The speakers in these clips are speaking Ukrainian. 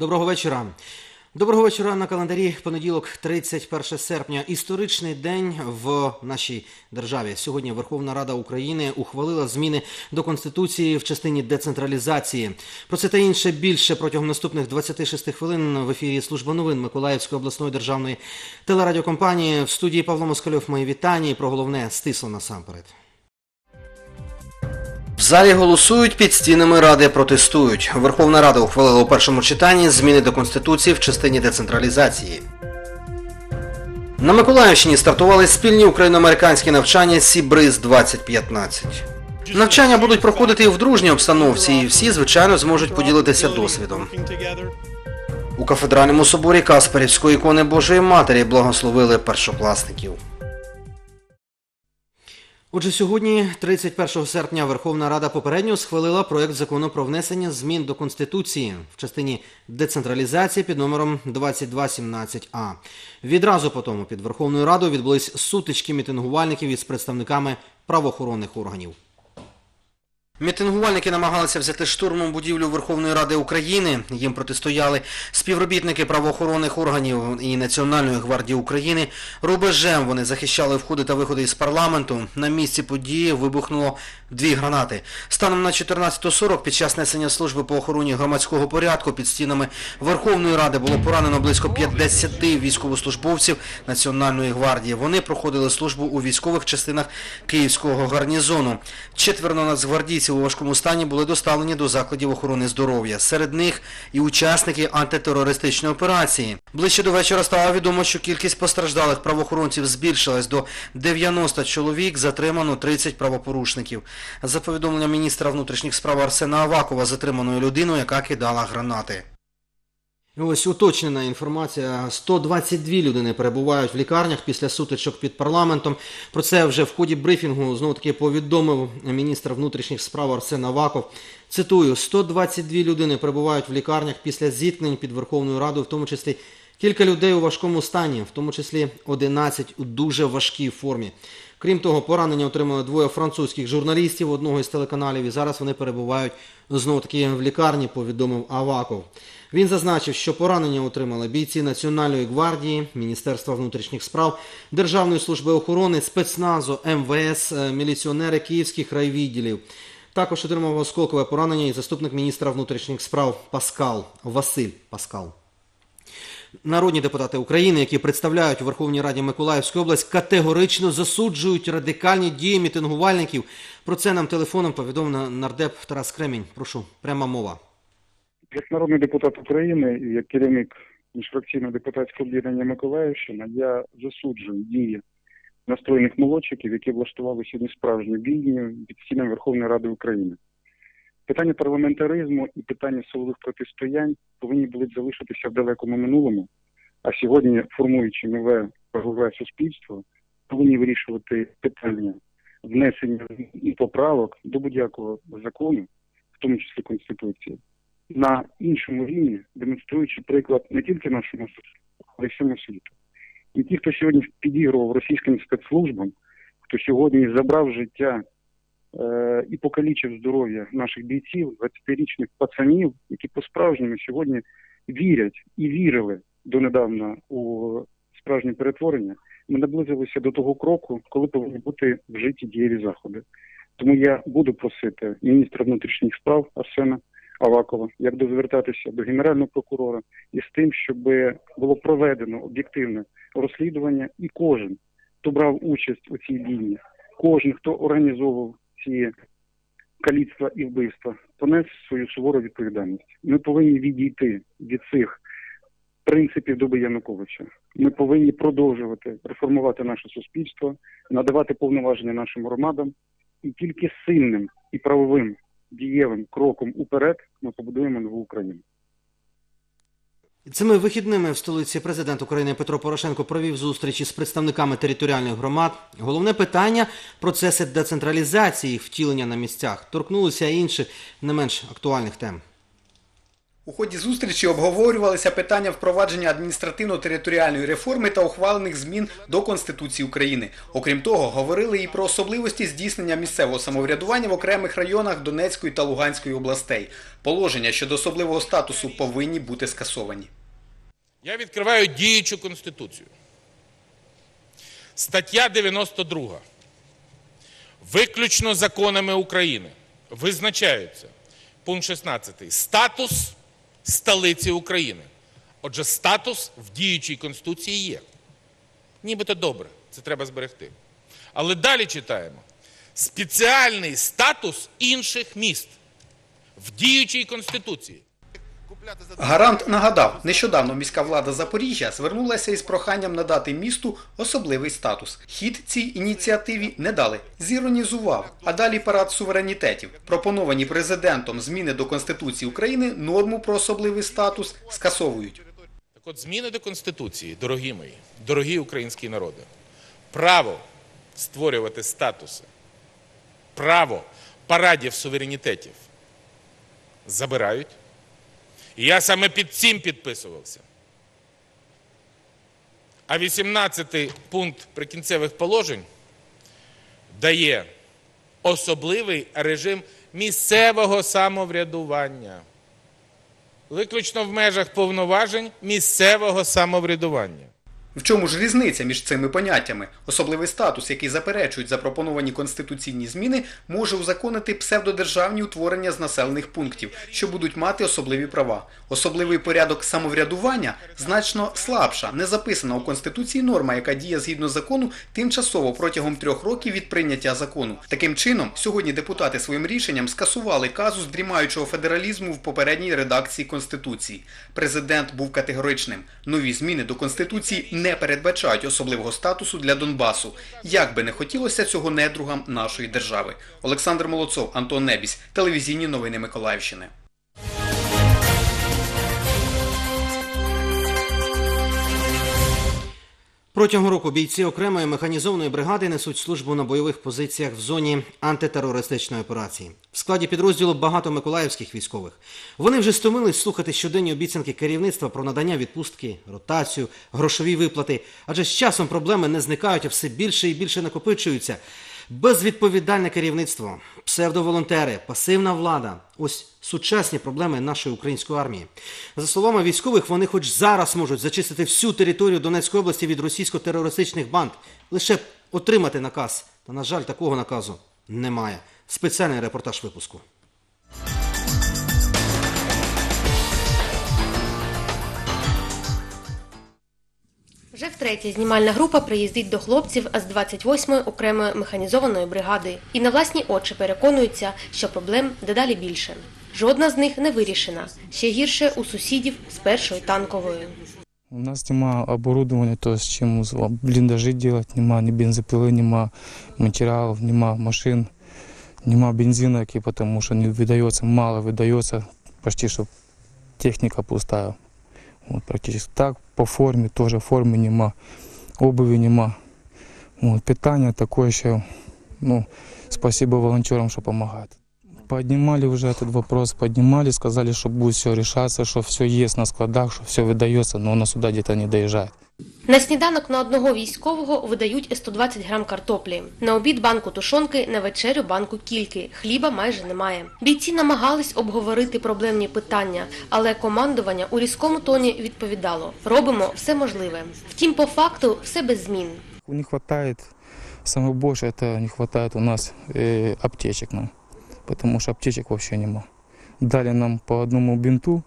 Доброго вечора. Доброго вечора на календарі. Понеділок, 31 серпня. Історичний день в нашій державі. Сьогодні Верховна Рада України ухвалила зміни до конституції в частині децентралізації. Про це та інше більше протягом наступних 26 хвилин в ефірі служба новин Миколаївської обласної державної телерадіокомпанії. В студії Павло Москальов. Мої вітання і про головне стисло насамперед. В залі голосують, під стінами ради протестують. Верховна Рада ухвалила у першому читанні зміни до Конституції в частині децентралізації. На Миколаївщині стартували спільні україно-американські навчання Сібриз 2015. Навчання будуть проходити в дружній обстановці, і всі, звичайно, зможуть поділитися досвідом. У кафедральному соборі Касперівської ікони Божої Матері благословили першокласників. Отже, сьогодні, 31 серпня, Верховна Рада попередньо схвалила проект закону про внесення змін до Конституції в частині децентралізації під номером 2217А. Відразу по тому під Верховною Радою відбулись сутички мітингувальників із представниками правоохоронних органів. Мітингувальники намагалися взяти штурмом будівлю Верховної Ради України. Їм протистояли співробітники правоохоронних органів і Національної гвардії України. Рубежем вони захищали входи та виходи із парламенту. На місці події вибухнуло дві гранати. Станом на 14.40 під час несення служби по охороні громадського порядку під стінами Верховної Ради було поранено близько 50 військовослужбовців Національної гвардії. Вони проходили службу у військових частинах Київського гарнізону. Четверо нацгвардійців у важкому стані були доставлені до закладів охорони здоров'я. Серед них і учасники антитерористичної операції. Ближче до вечора стало відомо, що кількість постраждалих правоохоронців збільшилась до 90 чоловік, затримано 30 правопорушників. За повідомленням міністра внутрішніх справ Арсена Авакова, затриманою людиною, яка кидала гранати. Ось уточнена інформація. 122 людини перебувають в лікарнях після сутичок під парламентом. Про це вже в ході брифінгу знову таки повідомив міністр внутрішніх справ Арсен Аваков. Цитую: 122 людини перебувають в лікарнях після зіткнень під Верховною Радою, в тому числі кілька людей у важкому стані, в тому числі 11 у дуже важкій формі. Крім того, поранення отримали двоє французьких журналістів одного із телеканалів, і зараз вони перебувають знову таки в лікарні, повідомив Аваков. Він зазначив, що поранення отримали бійці Національної гвардії, Міністерства внутрішніх справ, Державної служби охорони, спецназу, МВС, е, міліціонери київських райвідділів. Також отримав осколкове поранення і заступник міністра внутрішніх справ Паскал Василь Паскал. Народні депутати України, які представляють у Верховній Раді Миколаївської область, категорично засуджують радикальні дії мітингувальників. Про це нам телефоном повідомив нардеп Тарас Кремінь. Прошу, пряма мова. Як народний депутат України і як керівник міжфракційного депутатського об'єднання Миколаївщина, я засуджую дії настроєних молодчиків, які влаштували сьогодні справжню бійню під стінами Верховної Ради України. Питання парламентаризму і питання силових протистоянь повинні були залишитися в далекому минулому, а сьогодні, формуючи нове правове суспільство, повинні вирішувати питання внесення і поправок до будь-якого закону, в тому числі Конституції, на іншому рівні, демонструючи приклад не тільки нашому суспільству, але й всьому світу. І ті, хто сьогодні підігрував російським спецслужбам, хто сьогодні забрав життя е- і покалічив здоров'я наших бійців, 20-річних пацанів, які по-справжньому сьогодні вірять і вірили донедавна у справжнє перетворення, ми наблизилися до того кроку, коли повинні бути вжиті дієві заходи. Тому я буду просити міністра внутрішніх справ Арсена Авакова, як дозвертатися до генерального прокурора із тим, щоб було проведено об'єктивне розслідування, і кожен, хто брав участь у цій війні, кожен, хто організовував ці каліцтва і вбивства, понес свою сувору відповідальність. Ми повинні відійти від цих принципів доби Януковича. Ми повинні продовжувати реформувати наше суспільство, надавати повноваження нашим громадам, і тільки сильним і правовим дієвим кроком уперед ми побудуємо нову Україну. Цими вихідними в столиці президент України Петро Порошенко провів зустрічі з представниками територіальних громад. Головне питання процеси децентралізації їх втілення на місцях торкнулися інших не менш актуальних тем. У ході зустрічі обговорювалися питання впровадження адміністративно-територіальної реформи та ухвалених змін до Конституції України. Окрім того, говорили і про особливості здійснення місцевого самоврядування в окремих районах Донецької та Луганської областей. Положення щодо особливого статусу повинні бути скасовані. Я відкриваю діючу Конституцію. Стаття 92. Виключно законами України визначаються пункт 16. Статус столиці України. Отже, статус в діючій Конституції є. Нібито добре, це треба зберегти. Але далі читаємо: спеціальний статус інших міст в діючій Конституції. Гарант нагадав, нещодавно міська влада Запоріжжя звернулася із проханням надати місту особливий статус. Хід цій ініціативі не дали, зіронізував. А далі парад суверенітетів. Пропоновані президентом зміни до Конституції України норму про особливий статус скасовують. Так от зміни до Конституції, дорогі мої, дорогі українські народи, право створювати статуси, право парадів суверенітетів забирають. І я саме під цим підписувався. А 18 пункт прикінцевих положень дає особливий режим місцевого самоврядування виключно в межах повноважень місцевого самоврядування. В чому ж різниця між цими поняттями? Особливий статус, який заперечують запропоновані конституційні зміни, може узаконити псевдодержавні утворення з населених пунктів, що будуть мати особливі права. Особливий порядок самоврядування значно слабша, не записана у Конституції норма, яка діє згідно закону тимчасово протягом трьох років від прийняття закону. Таким чином, сьогодні депутати своїм рішенням скасували казус дрімаючого федералізму в попередній редакції Конституції. Президент був категоричним. Нові зміни до Конституції не передбачають особливого статусу для Донбасу. Як би не хотілося цього недругам нашої держави. Олександр Молодцов, Антон Небісь, телевізійні новини Миколаївщини. Протягом року бійці окремої механізованої бригади несуть службу на бойових позиціях в зоні антитерористичної операції. В складі підрозділу багато миколаївських військових. Вони вже стомились слухати щоденні обіцянки керівництва про надання відпустки, ротацію, грошові виплати. Адже з часом проблеми не зникають, а все більше і більше накопичуються. Безвідповідальне керівництво, псевдоволонтери, пасивна влада ось сучасні проблеми нашої української армії. За словами військових, вони хоч зараз можуть зачистити всю територію Донецької області від російсько-терористичних банд, лише отримати наказ. Та, на жаль, такого наказу немає. Спеціальний репортаж випуску. Вже втретє знімальна група приїздить до хлопців з 28-ї окремої механізованої бригади і на власні очі переконуються, що проблем дедалі більше. Жодна з них не вирішена. Ще гірше у сусідів з першої танкової. У нас нема оборудования, то с чем блиндажи делать, нема ни бензопилы, нема материалов, нема машин, нема бензина, який потому что не выдается, мало выдается, почти что техника пустая. Вот, практически так, по формі, теж форми нема, обуви нема. Вот, питання такое ще, ну, спасибо волонтерам, що помогают Поднимали уже этот вопрос, поднимали, сказали, что будет все решаться, что все есть на складах, что все выдается, но оно сюда где-то не доезжает. На сніданок на одного військового видають 120 грам картоплі. На обід банку тушонки, на вечерю банку кільки. Хліба майже немає. Бійці намагались обговорити проблемні питання, але командування у різкому тоні відповідало: робимо все можливе. Втім, по факту все без змін. Не хватает, самое больше это не хватает у нас э, аптечек нам, потому что аптечек вообще нема. Дали нам по одному бинту,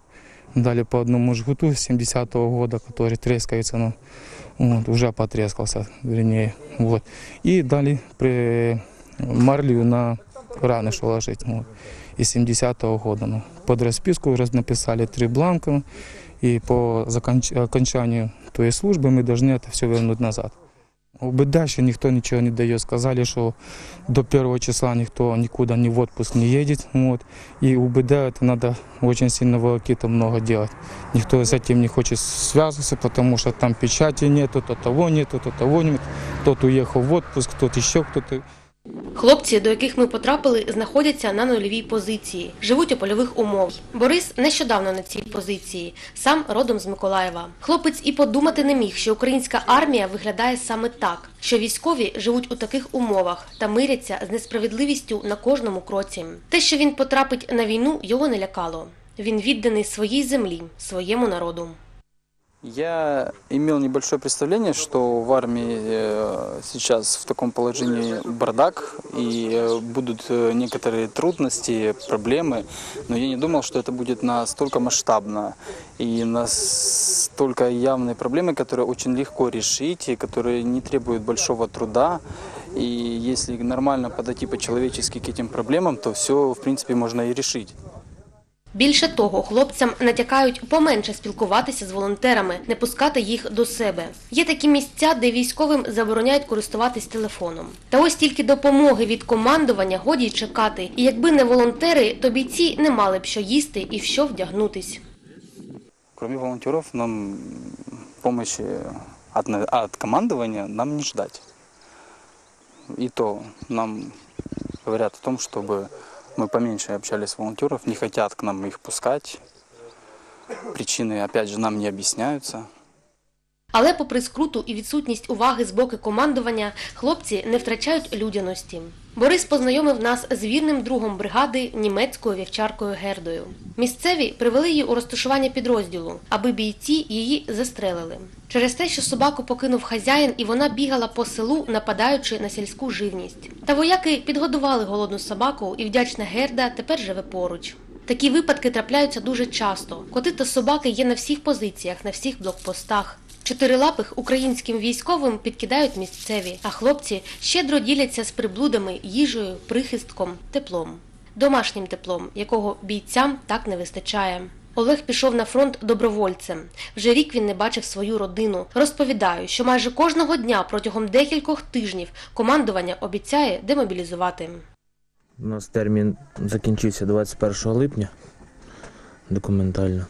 дали по одному жгуту 70-го года, который трескается, ну, вот, уже потрескался, вернее, вот. И дали при марлю на раны, что ложить, вот, из 70-го года. Ну. Под расписку уже написали три бланка, и по законч- окончанию той службы мы должны это все вернуть назад. УБД еще никто ничего не дает. Сказали, что до первого числа никто никуда ни в отпуск не едет. Вот. И УБД это надо очень сильно волокита много делать. Никто с этим не хочет связываться, потому что там печати нету, то того нету, то того нет. Тот уехал в отпуск, тот еще кто-то. Хлопці, до яких ми потрапили, знаходяться на нульовій позиції, живуть у польових умовах. Борис нещодавно на цій позиції, сам родом з Миколаєва. Хлопець і подумати не міг, що українська армія виглядає саме так, що військові живуть у таких умовах та миряться з несправедливістю на кожному кроці. Те, що він потрапить на війну, його не лякало. Він відданий своїй землі, своєму народу. Я имел небольшое представление, что в армии э, сейчас в таком положении бардак и э, будут э, некоторые трудности, проблемы, но я не думал, что это будет настолько масштабно и настолько явные проблемы, которые очень легко решить и которые не требуют большого труда. И если нормально подойти по-человечески к этим проблемам, то все, в принципе, можно и решить. Більше того, хлопцям натякають поменше спілкуватися з волонтерами, не пускати їх до себе. Є такі місця, де військовим забороняють користуватись телефоном. Та ось тільки допомоги від командування годі чекати. І якби не волонтери, то бійці не мали б що їсти і в що вдягнутись. Кроме волонтеров, нам помощи от, от нам не ждать. И то нам говорят о том, чтобы мы поменьше общались с волонтеров, не хотят к нам их пускать. Причины, опять же, нам не объясняются. Але попри скруту і відсутність уваги з боку командування, хлопці не втрачають людяності. Борис познайомив нас з вірним другом бригади німецькою вівчаркою Гердою. Місцеві привели її у розташування підрозділу, аби бійці її застрелили. Через те, що собаку покинув хазяїн, і вона бігала по селу, нападаючи на сільську живність. Та вояки підгодували голодну собаку, і вдячна Герда тепер живе поруч. Такі випадки трапляються дуже часто. Коти та собаки є на всіх позиціях, на всіх блокпостах. Чотирилапих українським військовим підкидають місцеві, а хлопці щедро діляться з приблудами, їжею, прихистком, теплом. Домашнім теплом, якого бійцям так не вистачає. Олег пішов на фронт добровольцем. Вже рік він не бачив свою родину. Розповідаю, що майже кожного дня протягом декількох тижнів командування обіцяє демобілізувати. У нас термін закінчився 21 липня документально.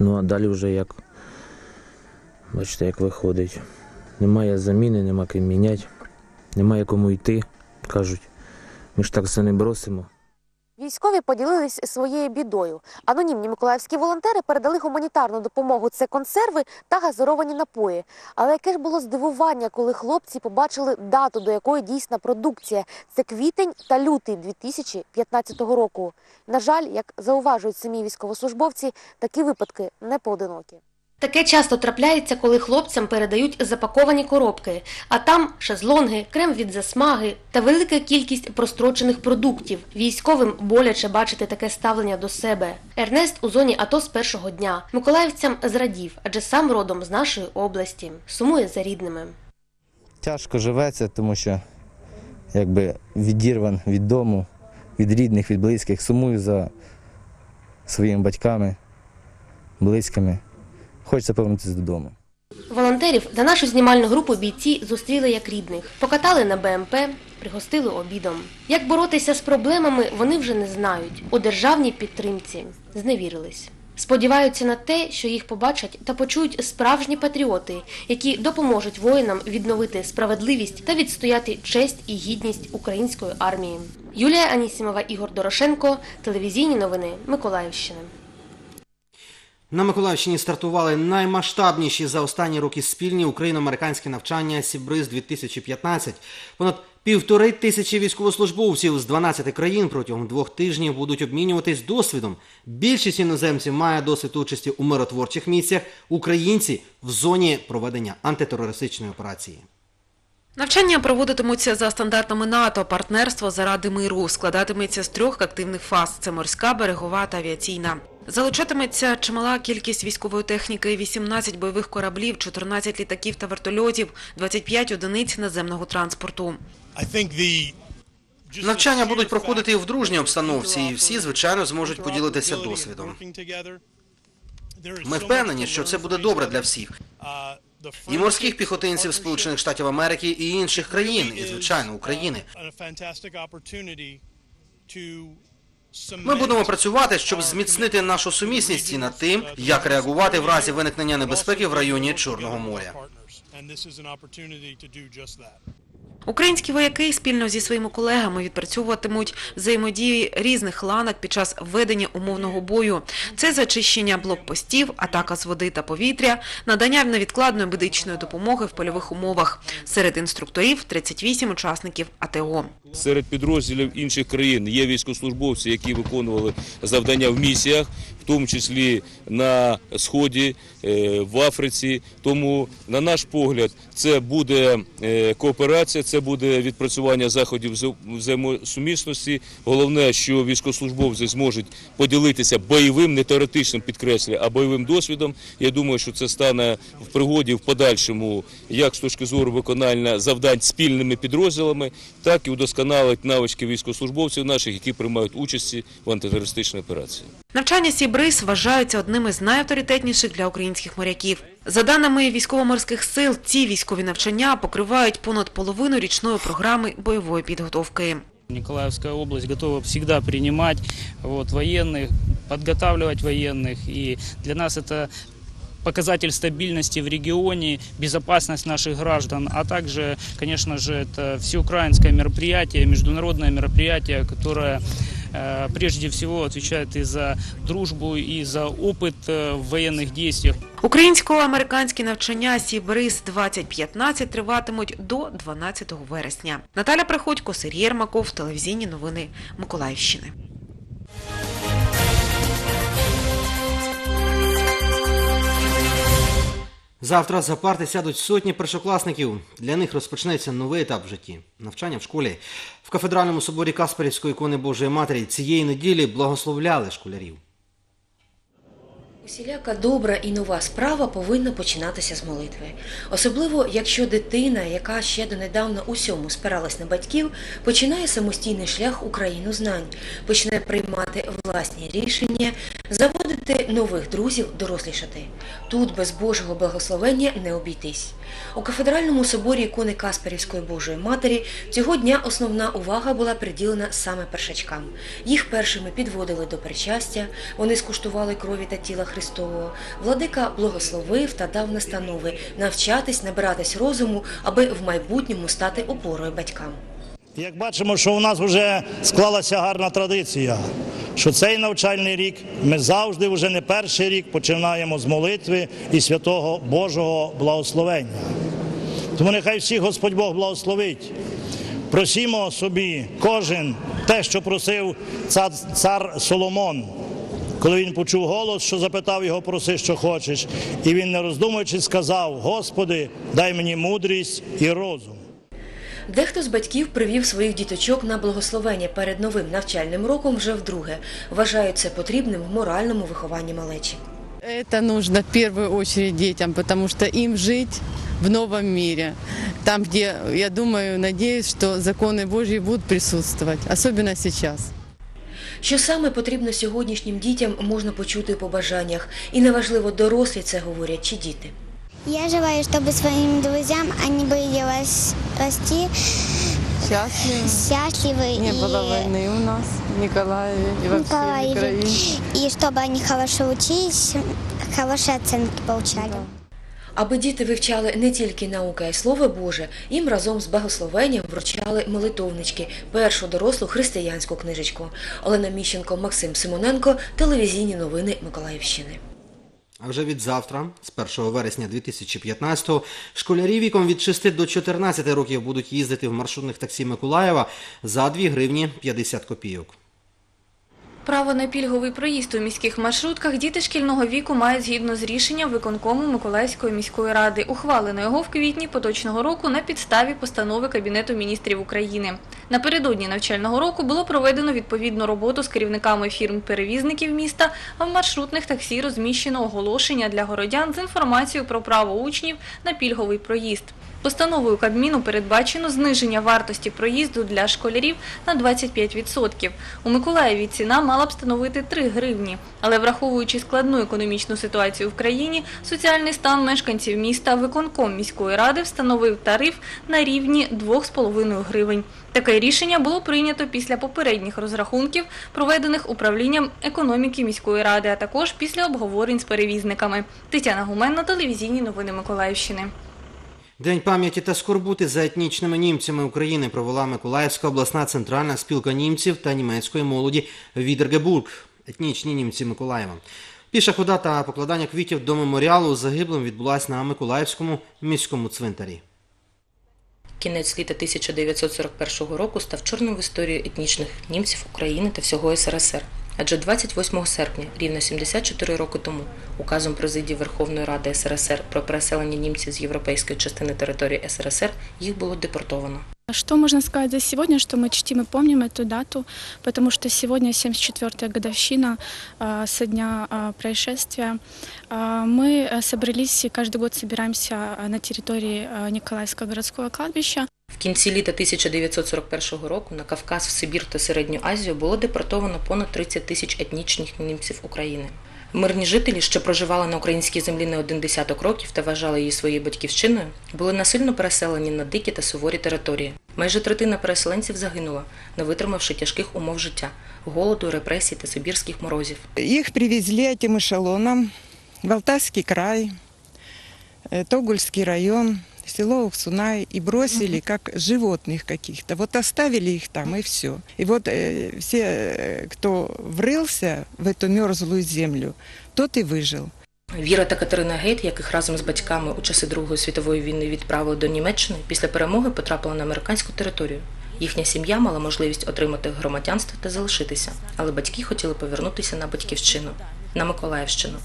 Ну а далі вже як. Бачите, як виходить. Немає заміни, нема ким міняти, немає кому йти. Кажуть, ми ж так все не бросимо. Військові поділились своєю бідою. Анонімні миколаївські волонтери передали гуманітарну допомогу. Це консерви та газировані напої. Але яке ж було здивування, коли хлопці побачили дату, до якої дійсна продукція. Це квітень та лютий 2015 року. На жаль, як зауважують самі військовослужбовці, такі випадки не поодинокі. Таке часто трапляється, коли хлопцям передають запаковані коробки, а там шезлонги, крем від засмаги та велика кількість прострочених продуктів. Військовим боляче бачити таке ставлення до себе. Ернест у зоні АТО з першого дня. Миколаївцям зрадів, адже сам родом з нашої області. Сумує за рідними. тяжко живеться, тому що якби відірван від дому, від рідних, від близьких, сумую за своїми батьками, близькими. Хочеться повернутися додому. Волонтерів та нашу знімальну групу бійці зустріли як рідних, покатали на БМП, пригостили обідом. Як боротися з проблемами, вони вже не знають. У державній підтримці зневірились. Сподіваються на те, що їх побачать та почують справжні патріоти, які допоможуть воїнам відновити справедливість та відстояти честь і гідність української армії. Юлія Анісімова, Ігор Дорошенко, телевізійні новини Миколаївщини. На Миколаївщині стартували наймасштабніші за останні роки спільні україно-американські навчання Сібриз 2015. Понад півтори тисячі військовослужбовців з 12 країн протягом двох тижнів будуть обмінюватись досвідом. Більшість іноземців має досвід участі у миротворчих місіях, українці в зоні проведення антитерористичної операції. Навчання проводитимуться за стандартами НАТО. Партнерство заради миру складатиметься з трьох активних фаз: це морська, берегова та авіаційна. Залучатиметься чимала кількість військової техніки, 18 бойових кораблів, 14 літаків та вертольотів, 25 одиниць наземного транспорту. Навчання будуть проходити і в дружній обстановці, і всі, звичайно, зможуть поділитися досвідом. Ми впевнені, що це буде добре для всіх. І морських піхотинців Сполучених Штатів Америки, і інших країн, і, звичайно, України. Ми будемо працювати, щоб зміцнити нашу сумісність і над тим, як реагувати в разі виникнення небезпеки в районі Чорного моря. Українські вояки спільно зі своїми колегами відпрацьовуватимуть взаємодії різних ланок під час ведення умовного бою. Це зачищення блокпостів, атака з води та повітря, надання невідкладної медичної допомоги в польових умовах. Серед інструкторів 38 учасників АТО. Серед підрозділів інших країн є військовослужбовці, які виконували завдання в місіях, в тому числі на сході, е, в Африці. Тому, на наш погляд, це буде е, кооперація, це буде відпрацювання заходів вза- взаємосумісності. Головне, що військовослужбовці зможуть поділитися бойовим, не теоретичним підкреслюю, а бойовим досвідом. Я думаю, що це стане в пригоді в подальшому, як з точки зору виконання завдань спільними підрозділами, так і удосконалить навички військовослужбовців наших, які приймають участь в антитерористичній операції. Навчання Сібрис вважаються одним із найавторитетніших для українських моряків. За даними військово-морських сил, ці військові навчання покривають понад половину річної програми бойової підготовки. Николаевская область готова всегда принимать вот, военных, подготавливать военных. И для нас это показатель стабильности в регионе, безопасность наших граждан, а также, конечно же, это всеукраинское мероприятие, международное мероприятие, которое э, прежде всего отвечает и за дружбу, и за опыт э, в военных действиях. Українсько-американські навчання Сібрис 2015 триватимуть до 12 вересня. Наталя Приходько, Сергій Єрмаков, телевізійні новини Миколаївщини. Завтра за парти сядуть сотні першокласників. Для них розпочнеться новий етап в житті навчання в школі. В кафедральному соборі Касперівської ікони Божої Матері цієї неділі благословляли школярів. Усіляка добра і нова справа повинна починатися з молитви. Особливо, якщо дитина, яка ще донедавна усьому спиралась на батьків, починає самостійний шлях Україну знань, почне приймати власні рішення, заводити нових друзів, дорослішати. Тут без Божого благословення не обійтись. У кафедральному соборі ікони Касперівської Божої Матері цього дня основна увага була приділена саме першачкам. Їх першими підводили до причастя, вони скуштували крові та тіла Христового. Владика благословив та дав настанови навчатись, набиратись розуму, аби в майбутньому стати опорою батькам. Як бачимо, що у нас вже склалася гарна традиція, що цей навчальний рік ми завжди, вже не перший рік, починаємо з молитви і святого Божого благословення. Тому нехай всіх Господь Бог благословить. Просімо собі кожен те, що просив цар, Соломон, коли він почув голос, що запитав його, проси, що хочеш, і він, не роздумуючи, сказав: Господи, дай мені мудрість і розум. Дехто з батьків привів своїх діточок на благословення перед новим навчальним роком вже вдруге. Вважають це потрібним в моральному вихованні малечі. Это нужно в первую очередь детям, потому что им жить в новом мире. Там, где, я думаю, надеюсь, что законы Божьи будут присутствовать, особенно сейчас. Що саме потрібно сьогоднішнім дітям, можна почути у побажаннях. І неважливо, дорослі це говорять чи діти. Я желаю, чтобы своим друзьям они были рас- расти Счастливы. счастливы Не и, было войны у нас в Николаеве и во всей Николаеве. Украине. и чтобы они хорошо учились, хорошие оценки получали. Аби діти вивчали не тільки наука і слово Боже, їм разом з благословенням вручали молитовнички, першу дорослу християнську книжечку. Олена Міщенко, Максим Симоненко, телевізійні новини Миколаївщини. А вже від завтра, з 1 вересня 2015-го, школярі віком від 6 до 14 років будуть їздити в маршрутних таксі Миколаєва за 2 гривні 50 копійок. Право на пільговий проїзд у міських маршрутках діти шкільного віку мають згідно з рішенням виконкому Миколаївської міської ради. Ухвалено його в квітні поточного року на підставі постанови Кабінету міністрів України. Напередодні навчального року було проведено відповідну роботу з керівниками фірм-перевізників міста, а в маршрутних таксі розміщено оголошення для городян з інформацією про право учнів на пільговий проїзд. Постановою Кабміну передбачено зниження вартості проїзду для школярів на 25%. У Миколаєві ціна мала б становити 3 гривні. Але враховуючи складну економічну ситуацію в країні, соціальний стан мешканців міста, виконком міської ради встановив тариф на рівні 2,5 гривень. Таке рішення було прийнято після попередніх розрахунків, проведених управлінням економіки міської ради, а також після обговорень з перевізниками. Тетяна Гуменна, телевізійні новини Миколаївщини. День пам'яті та скорбути за етнічними німцями України провела Миколаївська обласна центральна спілка німців та німецької молоді Відергебург. Етнічні німці Миколаєва. Піша хода та покладання квітів до меморіалу загиблим відбулась на Миколаївському міському цвинтарі. Кінець літа 1941 року став чорним в історії етнічних німців України та всього СРСР. Адже 28 серпня, рівно 74 роки тому, указом президії Верховної Ради СРСР про переселення німців з європейської частини території СРСР їх було депортовано. Что можно сказать за сегодня, что мы чтим и помним эту дату, потому что сегодня 74-я годовщина а, со дня а, происшествия. А, Мы а, собрались и каждый год собираемся а, на территории а, Николаевского городского кладбища. В кінці літа 1941 року на Кавказ, в Сибір та Середню Азію було депортовано понад 30 тисяч етнічних німців України. Мирні жителі, що проживали на українській землі не один десяток років та вважали її своєю батьківщиною, були насильно переселені на дикі та суворі території. Майже третина переселенців загинула, не витримавши тяжких умов життя, голоду, репресій та сибірських морозів. Их привезли этим эшелоном в Алтайский край, э, Тогульский район, село Ухсунай и бросили как животных каких-то. Вот оставили их там и все. И вот э, все, э, кто врылся в эту мерзлую землю, тот и выжил. Віра та Катерина Гейт, яких разом з батьками у часи Другої світової війни відправили до Німеччини, після перемоги потрапила на американську територію. Їхня сім'я мала можливість отримати громадянство та залишитися, але батьки хотіли повернутися на батьківщину, на Миколаївщину.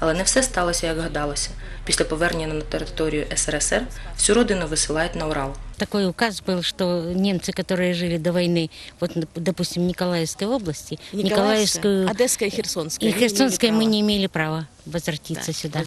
Але не все сталося, як гадалося. Після повернення на територію СРСР всю родину висилають на Урал. Такой указ был, что немцы, которые жили до войны, вот, допустим, в Николаевской области, Николаевскую, Одесская и Херсонская. и не имели Херсонская мы права. не имели права возвратиться сюда.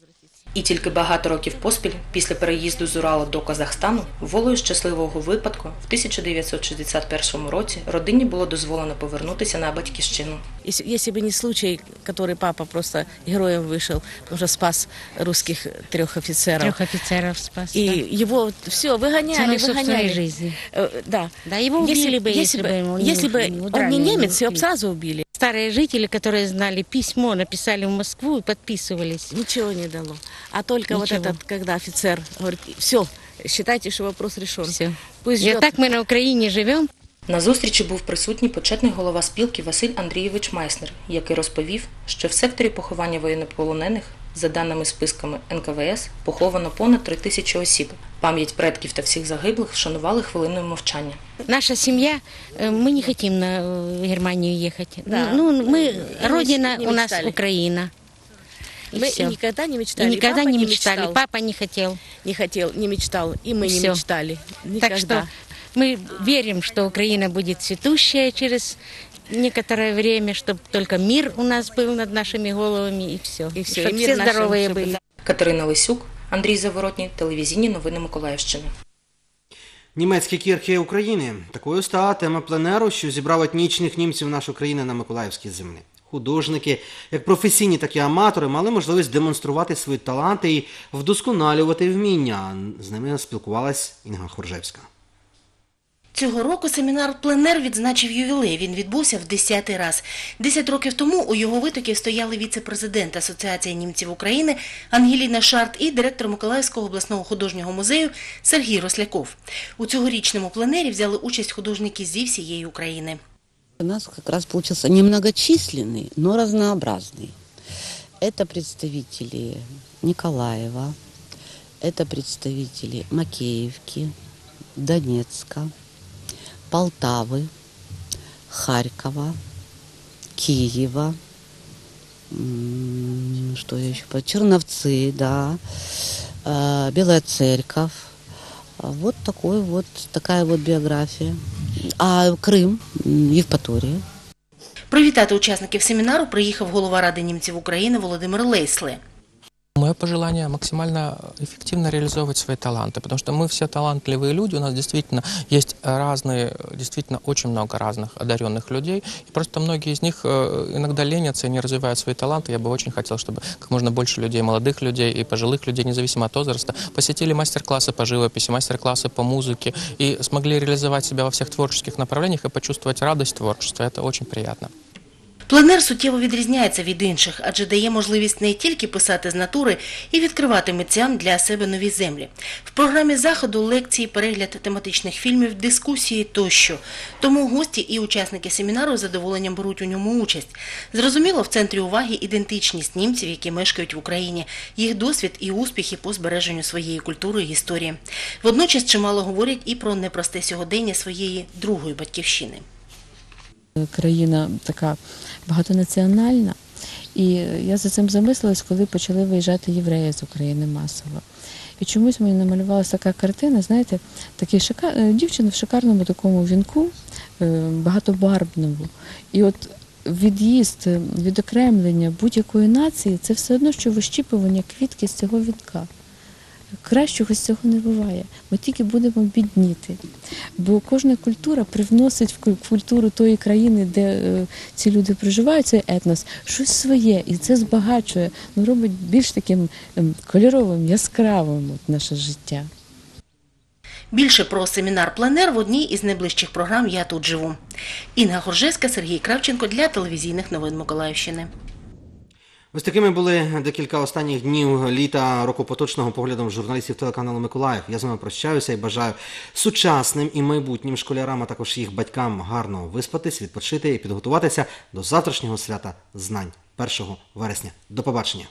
І тільки багато років поспіль, після переїзду з Урала до Казахстану, волею щасливого випадку в 1961 році родині було дозволено повернутися на батьківщину. Если, если бы не случай, который папа просто героем вышел, потому что спас русских трех офицеров. Трех офицеров спас. И да. его все выгоняли, Ценой собственной выгоняли. жизни. Э, Да. Да, его убили бы, если бы ему не если бы не он удрали, не не немец, его бы убили. сразу убили. Старые жители, которые знали письмо, написали в Москву и подписывались. Ничего не дало. А только вот Ничего. этот, когда офицер говорит, все, считайте, что вопрос решен. Все. Пусть И ждет. так мы на Украине живем. На зустрічі був присутній почетний голова спілки Василь Андрійович Майснер, який розповів, що в секторі поховання воєннополонених, за даними списками НКВС, поховано понад три тисячі осіб. Пам'ять предків та всіх загиблих вшанували хвилиною мовчання. Наша семья, э, мы не хотим на э, Германию ехать. Да. Ну, мы, И не- родина не у нас мечтали. Украина. И Мы всё. никогда не мечтали. И никогда Папа не не мечтали. мечтал. Папа не хотел. Не хотел, не мечтал. И мы И не всё. мечтали. Никогда. Так что мы верим, что Украина будет цветущая через некоторое время, чтобы только мир у нас был над нашими головами и все. И всё, Чтобы и мир все нашим, здоровые чтобы- были. Катерина Лисюк, Андрій Заворотній, телевізійні новини Миколаївщини. Німецькі кірхи України. Такою стала тема пленеру, що зібрав етнічних німців нашої країни на Миколаївській землі. Художники, як професійні, так і аматори, мали можливість демонструвати свої таланти і вдосконалювати вміння. З ними спілкувалась Інга Хоржевська. Цього року семінар Пленер відзначив ювілей. Він відбувся в 10-й раз. Десять років тому у його витокі стояли віце-президент Асоціації німців України Ангеліна Шарт і директор Миколаївського обласного художнього музею Сергій Росляков. У цьогорічному пленері взяли участь художники зі всієї України. У нас как раз получился немногочисленный, но разнообразный. Это представители Николаева, это представители Макеевки, Донецка, Полтавы, Харькова, Киева, что я еще по Черновцы, да, э, Белая Церковь. Вот такой вот такая вот биография. А Крим Євпаторія. Привітати учасників семінару приїхав голова Ради німців України Володимир Лейсле. Мое пожелание максимально эффективно реализовывать свои таланты, потому что мы все талантливые люди, у нас действительно есть разные, действительно очень много разных одаренных людей, и просто многие из них э, иногда ленятся и не развивают свои таланты. Я бы очень хотел, чтобы как можно больше людей, молодых людей и пожилых людей, независимо от возраста, посетили мастер-классы по живописи, мастер-классы по музыке и смогли реализовать себя во всех творческих направлениях и почувствовать радость творчества. Это очень приятно. Пленер суттєво відрізняється від інших, адже дає можливість не тільки писати з натури і відкривати митцям для себе нові землі. В програмі заходу лекції, перегляд тематичних фільмів, дискусії тощо. Тому гості і учасники семінару з задоволенням беруть у ньому участь. Зрозуміло, в центрі уваги ідентичність німців, які мешкають в Україні, їх досвід і успіхи по збереженню своєї культури і історії. Водночас чимало говорять і про непросте сьогодення своєї другої батьківщини. Країна така багатонаціональна. І я за цим замислилась, коли почали виїжджати євреї з України масово. І чомусь мені намалювалася така картина, знаєте, такий шика... е, дівчина в шикарному такому вінку, е, багатобарвному. І от від'їзд, е, відокремлення будь-якої нації це все одно, що вищіпування квітки з цього вінка. Кращого з цього не буває. Ми тільки будемо бідніти. Бо кожна культура привносить в культуру тої країни, де е, ці люди проживають, цей етнос, щось своє, і це збагачує, ну робить більш таким ем, кольоровим, яскравим от, наше життя. Більше про семінар Пленер в одній із найближчих програм Я тут живу. Інга Горжеська, Сергій Кравченко для телевізійних новин Миколаївщини. Ось такими були декілька останніх днів літа року поточного поглядом журналістів телеканалу Миколаїв. Я з вами прощаюся і бажаю сучасним і майбутнім школярам, а також їх батькам гарно виспатись, відпочити і підготуватися до завтрашнього свята знань 1 вересня. До побачення.